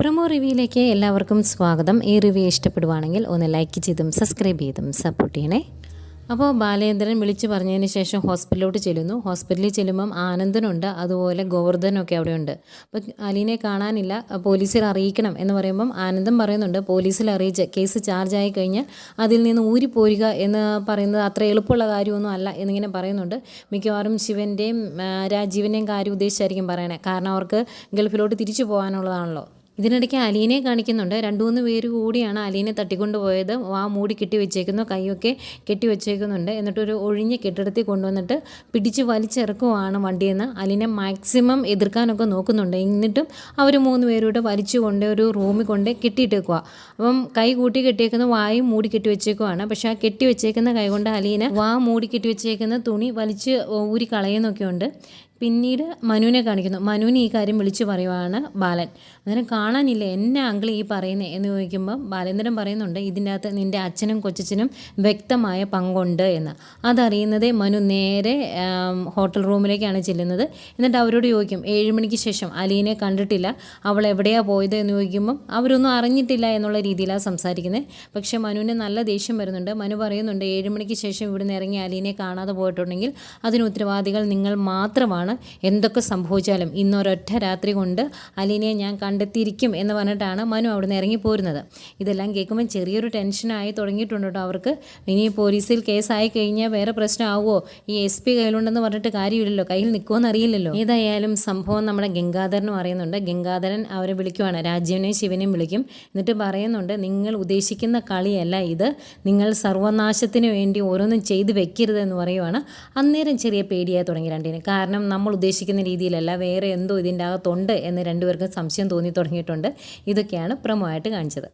Promo റിവ്യൂയിലേക്ക് എല്ലാവർക്കും സ്വാഗതം. ഈ റിവ്യൂ ഇഷ്ടപ്പെടുവാണെങ്കിൽ ഒന്ന് ലൈക്ക് ചെയ്തും സബ്സ്ക്രൈബ് ചെയ്തും സപ്പോർട്ട് ചെയ്യണേ. അപ്പോൾ ബാലേന്ദ്രൻ വിളിച്ചു പറഞ്ഞതിന് ശേഷം ഹോസ്പിറ്റലിലോട്ട് ചെല്ലുന്നു. ഹോസ്പിറ്റലിൽ ചെല്ലുമ്പം ആനന്ദനുണ്ട് അതുപോലെ ഗോവർദ്ധനൊക്കെ അവിടെയുണ്ട്. അപ്പോൾ അലീനെ കാണാനില്ല പോലീസിൽ അറിയിക്കണം എന്ന് പറയുമ്പം ആനന്ദൻ പറയുന്നുണ്ട് പോലീസിൽ അറിയിച്ച് കേസ് ചാർജ് ആയി കഴിഞ്ഞാൽ അതിൽ നിന്ന് ഊരിപ്പോരുക എന്ന് പറയുന്നത് അത്ര എളുപ്പമുള്ള കാര്യമൊന്നും അല്ല എന്നിങ്ങനെ പറയുന്നുണ്ട്. മിക്കവാറും ശിവന്റെയും രാജീവിന്റെയും കാര്യം ഉദ്ദേശിച്ചായിരിക്കും പറയണേ. കാരണം അവർക്ക് ഗൾഫിലോട്ട് തിരിച്ചു പോകാനുള്ളതാണല്ലോ. ഇതിനിടയ്ക്ക് അലീനെ കാണിക്കുന്നുണ്ട്. രണ്ട് മൂന്ന് പേര് കൂടിയാണ് അലീനെ തട്ടിക്കൊണ്ടുപോയത്. ആ മൂടി കെട്ടി വെച്ചേക്കുന്നു കൈയൊക്കെ കെട്ടി വെച്ചേക്കുന്നുണ്ട്. എന്നിട്ടൊരു ഒഴിഞ്ഞ കെട്ടിടത്തിൽ കൊണ്ടുവന്നിട്ട് പിടിച്ച് വലിച്ചിറക്കുവാണ് വണ്ടിയിൽ നിന്ന് അലീനെ മാക്സിമം എതിർക്കാനൊക്കെ നോക്കുന്നുണ്ട്. എന്നിട്ടും അവർ മൂന്ന് പേരോട് വലിച്ചു കൊണ്ട് ഒരു റൂമിൽ കൊണ്ട് കെട്ടിയിട്ടേക്കുക അപ്പം കൈ കൂട്ടി കെട്ടിയേക്കുന്ന വായും മൂടി കെട്ടി വെച്ചേക്കുവാണ്. പക്ഷേ ആ കെട്ടി വെച്ചേക്കുന്ന കൈ കൊണ്ട് അലീന വാ മൂടി കെട്ടി വെച്ചേക്കുന്ന തുണി വലിച്ച് ഊരി കളയുന്നൊക്കെ ഉണ്ട് പിന്നീട് മനുവിനെ കാണിക്കുന്നു. മനുവിന് ഈ കാര്യം വിളിച്ചു പറയുവാണ് ബാലൻ. അന്നേരം കാണാനില്ല? എന്നെ അങ്കിൾ ഈ പറയുന്നത് എന്ന് ചോദിക്കുമ്പോൾ ബാലേന്ദ്രൻ പറയുന്നുണ്ട് ഇതിന്റെ അകത്ത് നിന്റെ അച്ഛനും കൊച്ചച്ഛനും വ്യക്തമായ പങ്കുണ്ട് എന്ന്. അതറിയുന്നതേ മനു നേരെ ഹോട്ടൽ റൂമിലേക്കാണ് ചെല്ലുന്നത്. എന്നിട്ട് അവരോട് ചോദിക്കും ഏഴ് മണിക്ക് ശേഷം? അലീനെ കണ്ടിട്ടില്ല. അവൾ എവിടെയാണ് പോയത്? എന്ന് ചോദിക്കുമ്പം അവരൊന്നും അറിഞ്ഞിട്ടില്ല എന്നുള്ള രീതിയിലാണ് സംസാരിക്കുന്നത് പക്ഷേ മനുവിന് നല്ല ദേഷ്യം വരുന്നുണ്ട്. മനു പറയുന്നുണ്ട് ഏഴ് മണിക്ക് ശേഷം ഇവിടുന്ന് ഇറങ്ങി അലീനെ കാണാതെ പോയിട്ടുണ്ടെങ്കിൽ അതിന് ഉത്തരവാദികൾ നിങ്ങൾ മാത്രമാണ് എന്തൊക്കെ സംഭവിച്ചാലും ഇന്നൊരൊറ്റ രാത്രി കൊണ്ട് അലീനയെ ഞാൻ കണ്ടെത്തിയിരിക്കും എന്ന് പറഞ്ഞിട്ടാണ് മനു അവിടെ ഇറങ്ങി പോരുന്നത്. ഇതെല്ലാം കേൾക്കുമ്പോൾ ചെറിയൊരു ടെൻഷനായി തുടങ്ങിയിട്ടുണ്ട് കേട്ടോ അവർക്ക്. ഇനി പോലീസിൽ കേസായി കഴിഞ്ഞാൽ വേറെ പ്രശ്നമാവുമോ? ഈ എസ് പി കയ്യിലുണ്ടെന്ന് പറഞ്ഞിട്ട് കാര്യമില്ലല്ലോ. കയ്യിൽ നിൽക്കുമെന്ന് അറിയില്ലല്ലോ. ഏതായാലും സംഭവം നമ്മുടെ ഗംഗാധരനും അറിയുന്നുണ്ട്. ഗംഗാധരൻ അവരെ വിളിക്കുവാണ്. രാജീവിനെയും ശിവനെയും വിളിക്കും. എന്നിട്ട് പറയുന്നുണ്ട് നിങ്ങൾ ഉദ്ദേശിക്കുന്ന കളിയല്ല ഇത്. നിങ്ങൾ സർവനാശത്തിന് വേണ്ടി ഓരോന്നും വെക്കരുത് എന്ന് പറയുവാണ്. അന്നേരം ചെറിയ പേടിയായി തുടങ്ങി രണ്ടിന്. കാരണം നമ്മൾ ഉദ്ദേശിക്കുന്ന രീതിയിലല്ല വേറെ എന്തോ ഇതിന്റെ അകത്തുണ്ട് എന്ന് രണ്ടുപേർക്കും സംശയം തോന്നി തുടങ്ങിയിട്ടുണ്ട്. ഇതൊക്കെയാണ് പ്രമോ ആയിട്ട് കാണിച്ചത്.